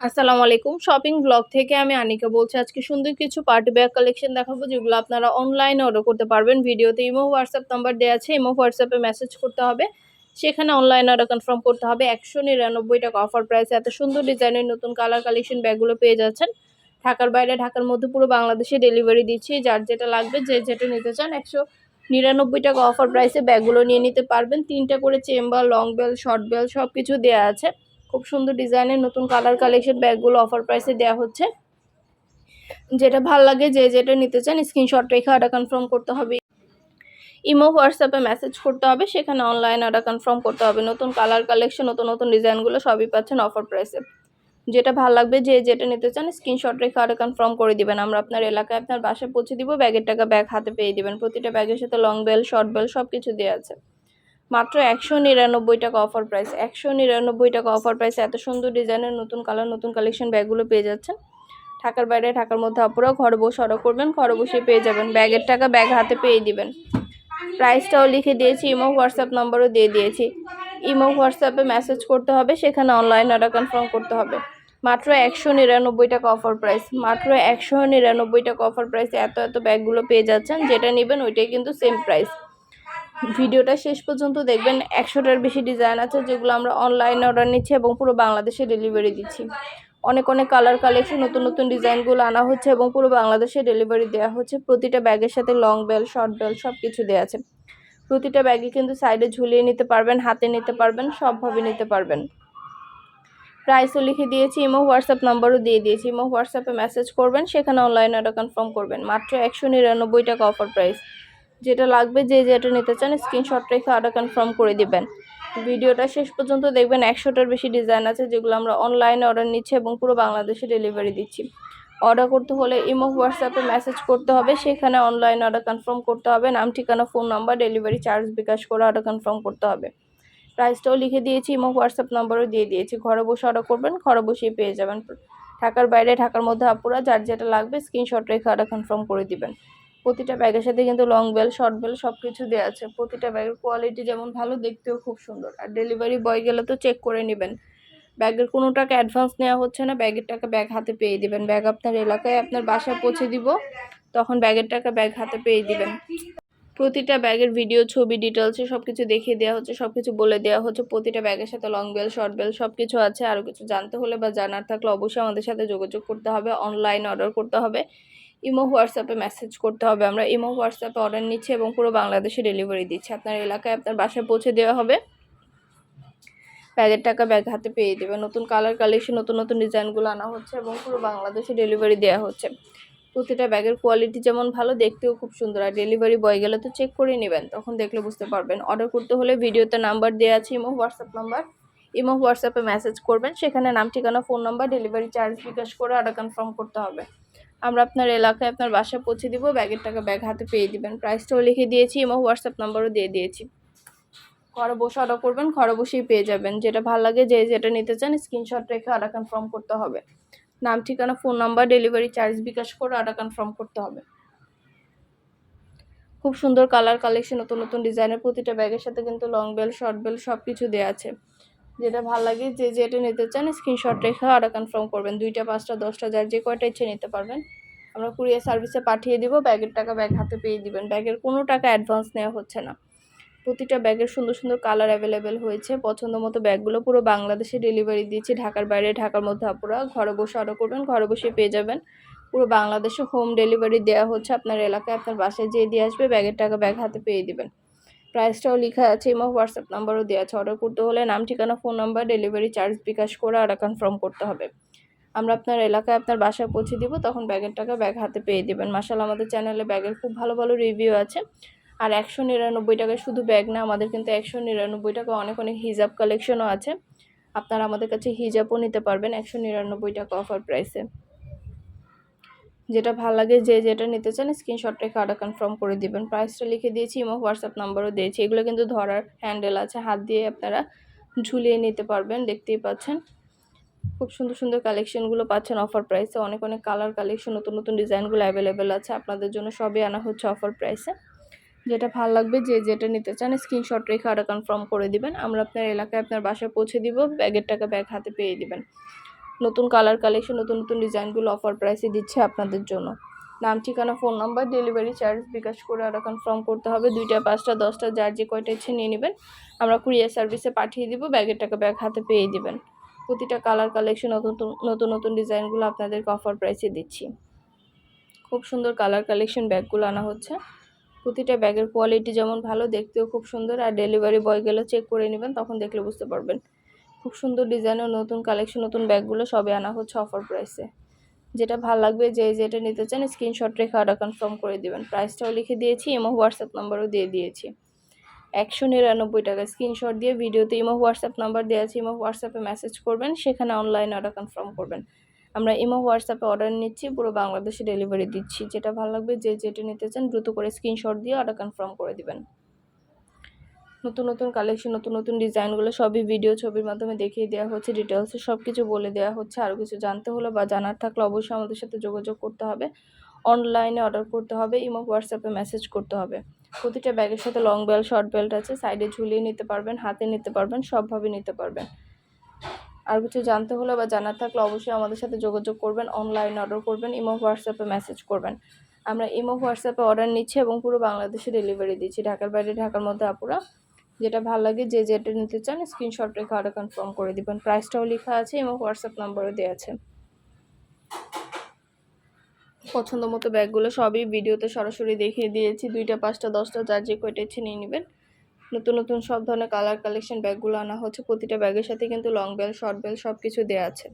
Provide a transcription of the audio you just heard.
আসসালামু আলাইকুম। Shopping blog থেকে আমি আনিকা বলছি, আজকে সুন্দর কিছু পার্টি ব্যাগ কালেকশন দেখাবো, যেগুলো আপনারা অনলাইনে অর্ডার করতে পারবেন। ভিডিওতে ইমো হোয়াটসঅ্যাপ নাম্বার দেওয়া আছে, ইমো হোয়াটসঅ্যাপে মেসেজ করতে হবে। সেখানে অনলাইন অর্ডার কনফার্ম করতে হবে। একশো নিরানব্বই টাকা অফার প্রাইসে এত সুন্দর ডিজাইনের নতুন কালার কালেকশন ব্যাগগুলো পেয়ে যাচ্ছেন। ঢাকার বাইরে, ঢাকার মধ্যে পুরো বাংলাদেশে ডেলিভারি দিচ্ছি। যার যেটা লাগবে, যে যেটা নিতে চান, একশো নিরানব্বই টাকা অফার প্রাইসে ব্যাগগুলো নিয়ে নিতে পারবেন। তিনটা করে chamber long bell short bell সব কিছু দেওয়া আছে। খুব সুন্দর ডিজাইনের নতুন কালার কালেকশন ব্যাগগুলো অফার প্রাইসে দেওয়া হচ্ছে। যেটা ভালো লাগে যে যেটা নিতে চান স্ক্রিনশট রেখে অর্ডার কনফার্ম করতে হবে। ইমো, হোয়াটসঅ্যাপে মেসেজ করতে হবে, সেখানে অনলাইন অর্ডার কনফার্ম করতে হবে। নতুন কালার কালেকশন, নতুন নতুন ডিজাইনগুলো সবই পাচ্ছেন অফার প্রাইসে যেটা ভালো লাগবে যে যেটা নিতে চান স্ক্রিনশট রেখে অর্ডার কনফার্ম করে দিবেন। আমরা আপনার এলাকায় আপনার বাসায় পৌঁছে দিব, ব্যাগের টাকা ব্যাগ হাতে পেয়ে দিবেন। প্রতিটা ব্যাগের সাথে লং বেল শর্ট বেল সব কিছু দেওয়া আছে। মাত্র একশো নিরানব্বই টাকা অফার প্রাইস একশো নিরানব্বই টাকা অফার প্রাইস এত সুন্দর ডিজাইনের নতুন কালার নতুন কালেকশন ব্যাগগুলো পেয়ে যাচ্ছেন। ঢাকার বাইরে, ঢাকার মধ্যে আপনারা ঘরে বসে অর্ডার করবেন, ঘরে বসে পেয়ে যাবেন। ব্যাগের টাকা ব্যাগ হাতে পেয়ে দিবেন। প্রাইসটাও লিখে দিয়েছি ইমো হোয়াটসঅ্যাপ নাম্বারও দিয়ে দিয়েছি। ইমো হোয়াটসঅ্যাপে মেসেজ করতে হবে, সেখানে অনলাইন অর্ডার কনফার্ম করতে হবে। মাত্র একশো নিরানব্বই টাকা অফার প্রাইস মাত্র একশো নিরানব্বই টাকা অফার প্রাইস এত এত ব্যাগগুলো পেয়ে যাচ্ছেন, যেটা নেবেন ওইটাই কিন্তু সেম প্রাইস ভিডিওটা শেষ পর্যন্ত দেখবেন। একশোটার বেশি ডিজাইন আছে যেগুলো আমরা অনলাইনে অর্ডার নিচ্ছি এবং পুরো বাংলাদেশে ডেলিভারি দিচ্ছি। অনেক অনেক কালার কালেকশন নতুন নতুন ডিজাইনগুলো আনা হচ্ছে এবং পুরো বাংলাদেশে ডেলিভারি দেওয়া হচ্ছে। প্রতিটা ব্যাগের সাথে লং বেল শর্ট বেল সব কিছু দেওয়া আছে। প্রতিটা ব্যাগে কিন্তু সাইডে ঝুলিয়ে নিতে পারবেন, হাতে নিতে পারবেন, সবভাবে নিতে পারবেন। প্রাইসও লিখে দিয়েছি, ইমো, হোয়াটসঅ্যাপ নাম্বারও দিয়ে দিয়েছি। ইমো, হোয়াটসঅ্যাপে মেসেজ করবেন, সেখানে অনলাইনে অর্ডার কনফার্ম করবেন। মাত্র একশো নিরানব্বই টাকা অফার প্রাইস যেটা লাগবে যে যেটা নিতে চান স্ক্রিনশট রেখে অর্ডার কনফার্ম করে দিবেন। ভিডিওটা শেষ পর্যন্ত দেখবেন, একশোটার বেশি ডিজাইন আছে যেগুলো আমরা অনলাইনে অর্ডার নিচ্ছি এবং পুরো বাংলাদেশে ডেলিভারি দিচ্ছি। অর্ডার করতে হলে ইমো হোয়াটসঅ্যাপে মেসেজ করতে হবে, সেখানে অনলাইন অর্ডার কনফার্ম করতে হবে। নাম, ঠিকানা phone number delivery charge bKash করে অর্ডার কনফার্ম করতে হবে। প্রাইসটাও লিখে দিয়েছি, ইমো হোয়াটসঅ্যাপ নাম্বারও দিয়ে দিয়েছি। ঘরে বসে অর্ডার করবেন, ঘরে বসেই পেয়ে যাবেন। ঢাকার বাইরে, ঢাকার মধ্যে আপুরা, যার যেটা লাগবে স্ক্রিনশট রেখে অর্ডার কনফার্ম করে দিবেন। প্রতিটা ব্যাগের সাথে কিন্তু লং বেল শর্ট বেল সব কিছু দেওয়া আছে। প্রতিটা ব্যাগের কোয়ালিটি যেমন ভালো, দেখতেও খুব সুন্দর। আর ডেলিভারি বয় গেলে তো চেক করে নেবেন। ব্যাগের কোনো টাকা অ্যাডভান্স নেওয়া হচ্ছে না ব্যাগের টাকা ব্যাগ হাতে পেয়ে দিবেন। ব্যাগ আপনার এলাকায় আপনার বাসায় পৌঁছে দিব, তখন ব্যাগের টাকা ব্যাগ হাতে পেয়ে দিবেন। প্রতিটা ব্যাগের ভিডিও ছবি ডিটেলসে সব কিছু দেখিয়ে দেওয়া হচ্ছে সব কিছু বলে দেওয়া হচ্ছে। প্রতিটা ব্যাগের সাথে লং বেল শর্ট বেল সব কিছু আছে। আরও কিছু জানতে হলে বা জানার থাকলে অবশ্যই আমাদের সাথে যোগাযোগ করতে হবে। অনলাইন অর্ডার করতে হবে। ইমো, হোয়াটসঅ্যাপে মেসেজ করতে হবে। আমরা ইমো, হোয়াটসঅ্যাপে অর্ডার নিচ্ছি এবং পুরো বাংলাদেশে ডেলিভারি দিচ্ছি। আপনার এলাকায় আপনার বাসায় পৌঁছে দেওয়া হবে। ব্যাগের টাকা ব্যাগ হাতে পেয়ে দেবে। নতুন কালার কালেকশন নতুন নতুন ডিজাইনগুলো আনা হচ্ছে এবং পুরো বাংলাদেশে ডেলিভারি দেওয়া হচ্ছে। প্রতিটা ব্যাগের কোয়ালিটি যেমন ভালো, দেখতেও খুব সুন্দর। আর ডেলিভারি বয় গেলে তো চেক করে নেবেন, তখন দেখলে বুঝতে পারবেন। অর্ডার করতে হলে ভিডিওতে নাম্বার দেওয়া আছে, ইমো, হোয়াটসঅ্যাপ নাম্বার ইমো, হোয়াটসঅ্যাপে মেসেজ করবেন। সেখানে নাম, ঠিকানা phone number delivery charge bKash করে অর্ডার কনফার্ম করতে হবে। আমরা আপনার এলাকায় আপনার বাসায় পৌঁছে দিব, ব্যাগের টাকা ব্যাগ হাতে পেয়ে দিবেন। প্রাইসটাও লিখে দিয়েছি, এবং হোয়াটসঅ্যাপ নাম্বারও দিয়ে দিয়েছি। ঘরে বসে অর্ডার করবেন, ঘরে বসেই পেয়ে যাবেন। যেটা ভালো লাগে, যে যেটা নিতে চান স্ক্রিনশট রেখে অর্ডার কনফার্ম করতে হবে। নাম, ঠিকানা phone number delivery charge bKash করে অর্ডার কনফার্ম করতে হবে। খুব সুন্দর কালার কালেকশন নতুন নতুন ডিজাইনের প্রতিটা ব্যাগের সাথে কিন্তু লং বেল শর্ট বেল সব কিছু দেওয়া আছে। যেটা ভালো লাগে যে যেটা নিতে চান স্ক্রিনশট রেখে অর্ডার কনফার্ম করবেন। দুইটা, পাঁচটা, দশটা, যার যে কয়টা ইচ্ছে নিতে পারবেন। আমরা কুরিয়ার সার্ভিসে পাঠিয়ে দিব, ব্যাগের টাকা ব্যাগ হাতে পেয়ে দিবেন। ব্যাগের কোনো টাকা অ্যাডভান্স নেওয়া হচ্ছে না। প্রতিটা ব্যাগের সুন্দর সুন্দর কালার অ্যাভেলেবেল হয়েছে। পছন্দ মতো ব্যাগগুলো পুরো বাংলাদেশে ডেলিভারি দিয়েছি। ঢাকার বাইরে, ঢাকার মধ্যে আপুরা ঘরে বসে অর্ডার করবেন, ঘরে বসে পেয়ে যাবেন। পুরো বাংলাদেশে হোম ডেলিভারি দেওয়া হচ্ছে। আপনার এলাকায় আপনার বাসায় যেয়ে দিয়ে আসবে, ব্যাগের টাকা ব্যাগ হাতে পেয়ে দিবেন। প্রাইসটাও লেখা আছে এবং হোয়াটসঅ্যাপ নাম্বারও দেওয়া আছে। অর্ডার করতে হলে নাম, ঠিকানা phone number delivery charge bKash করে অর্ডার কনফার্ম করতে হবে। আমরা আপনার এলাকায় আপনার বাসায় পৌঁছে দিব, তখন ব্যাগের টাকা ব্যাগ হাতে পেয়ে দেবেন। মাসাল আমাদের চ্যানেলে ব্যাগের খুব ভালো ভালো রিভিউ আছে। আর একশো নিরানব্বই টাকায় শুধু ব্যাগ না, আমাদের কিন্তু একশো নিরানব্বই টাকা অনেক অনেক হিজাব কালেকশনও আছে। আপনারা আমাদের কাছে হিজাবও নিতে পারবেন, একশো নিরানব্বই টাকা অফার প্রাইসে যেটা ভালো লাগে যে যেটা নিতে চান স্ক্রিনশট রেখে অর্ডার কনফার্ম করে দিবেন। প্রাইসটা লিখে দিয়েছি এবং হোয়াটসঅ্যাপ নাম্বারও দিয়েছি। এগুলো কিন্তু ধরার হ্যান্ডেল আছে, হাত দিয়ে আপনারা ঝুলিয়ে নিতে পারবেন, দেখতেই পাচ্ছেন। খুব সুন্দর সুন্দর কালেকশনগুলো পাচ্ছেন অফার প্রাইসে অনেক অনেক কালার কালেকশন নতুন নতুন ডিজাইনগুলো অ্যাভেলেবেল আছে। আপনাদের জন্য সবই আনা হচ্ছে অফার প্রাইসে যেটা ভালো লাগবে, যে যেটা নিতে চান স্ক্রিনশট রেখে অর্ডার কনফার্ম করে দিবেন। আমরা আপনার এলাকায় আপনার বাসায় পৌঁছে দিব, ব্যাগের টাকা ব্যাগ হাতে পেয়ে দিবেন। নতুন কালার কালেকশন নতুন নতুন ডিজাইনগুলো অফার প্রাইসে দিচ্ছে আপনাদের জন্য। নাম, ঠিকানা phone number delivery charge bKash করে আরও কনফার্ম করতে হবে। দুইটা, পাঁচটা, দশটা, যার যে কয়টা ইচ্ছে নিয়ে নেবেন। আমরা কুরিয়ার সার্ভিসে পাঠিয়ে দিব ব্যাগের টাকা ব্যাগ হাতে পেয়ে দিবেন। প্রতিটা কালার কালেকশন নতুন নতুন নতুন ডিজাইনগুলো আপনাদেরকে অফার প্রাইসে দিচ্ছি। খুব সুন্দর কালার কালেকশন ব্যাগগুলো আনা হচ্ছে। প্রতিটা ব্যাগের কোয়ালিটি যেমন ভালো, দেখতেও খুব সুন্দর। আর ডেলিভারি বয় গেলে চেক করে নেবেন, তখন দেখলে বুঝতে পারবেন। খুব সুন্দর ডিজাইনের নতুন কালেকশন, নতুন ব্যাগগুলো সবে আনা হচ্ছে অফার প্রাইসে যেটা ভালো লাগবে যে যেটা নিতে চান স্ক্রিনশট রেখে অর্ডার কনফার্ম করে দিবেন। প্রাইসটাও লিখে দিয়েছি ইমো হোয়াটসঅ্যাপ নাম্বারও দিয়ে দিয়েছি। একশো নিরানব্বই টাকা স্ক্রিনশট দিয়ে ভিডিওতে ইমো হোয়াটসঅ্যাপ নাম্বার দেওয়া আছে ইমো হোয়াটসঅ্যাপে মেসেজ করবেন, সেখানে অনলাইন অর্ডার কনফার্ম করবেন। আমরা ইমো হোয়াটসঅ্যাপে অর্ডার নিচ্ছি, পুরো বাংলাদেশে ডেলিভারি দিচ্ছি। যেটা ভালো লাগবে যে, যেটা নিতে চান, দ্রুত করে স্ক্রিনশট দিয়ে অর্ডার কনফার্ম করে দিবেন। নতুন নতুন কালেকশন নতুন নতুন ডিজাইনগুলো সবই ভিডিও ছবির মাধ্যমে দেখিয়ে দেওয়া হচ্ছে ডিটেলসে সব কিছু বলে দেওয়া হচ্ছে আরও কিছু জানতে হলে বা জানার থাকলে অবশ্যই আমাদের সাথে যোগাযোগ করতে হবে। অনলাইনে অর্ডার করতে হবে ইমো হোয়াটসঅ্যাপে মেসেজ করতে হবে। প্রতিটা ব্যাগের সাথে লং বেল্ট শর্ট বেল্ট আছে সাইডে ঝুলিয়ে নিতে পারবেন, হাতে নিতে পারবেন, সবভাবে নিতে পারবেন। আর কিছু জানতে হলে বা জানার থাকলে অবশ্যই আমাদের সাথে যোগাযোগ করবেন অনলাইন অর্ডার করবেন ইমো হোয়াটসঅ্যাপে মেসেজ করবেন। আমরা ইমো হোয়াটসঅ্যাপে অর্ডার নিচ্ছি এবং পুরো বাংলাদেশে ডেলিভারি দিচ্ছি। ঢাকার বাইরে, ঢাকার মধ্যে আপুরা। যেটা ভালো লাগে যে যেটা নিতে চান স্ক্রিনশট রেখে অর্ডার কনফার্ম করে দিবেন। প্রাইসটাও লেখা আছে এবং হোয়াটসঅ্যাপ নাম্বারও দেওয়া আছে। পছন্দ মতো ব্যাগগুলো সবই ভিডিওতে সরাসরি দেখিয়ে দিয়েছি। দুইটা, পাঁচটা, দশটা, যার যে কয়টা ইচ্ছে নিয়ে নেবেন। নতুন নতুন সব ধরনের কালার কালেকশন ব্যাগগুলো আনা হচ্ছে। প্রতিটা ব্যাগের সাথে কিন্তু লং বেল শর্ট বেল সব কিছু দেওয়া আছে।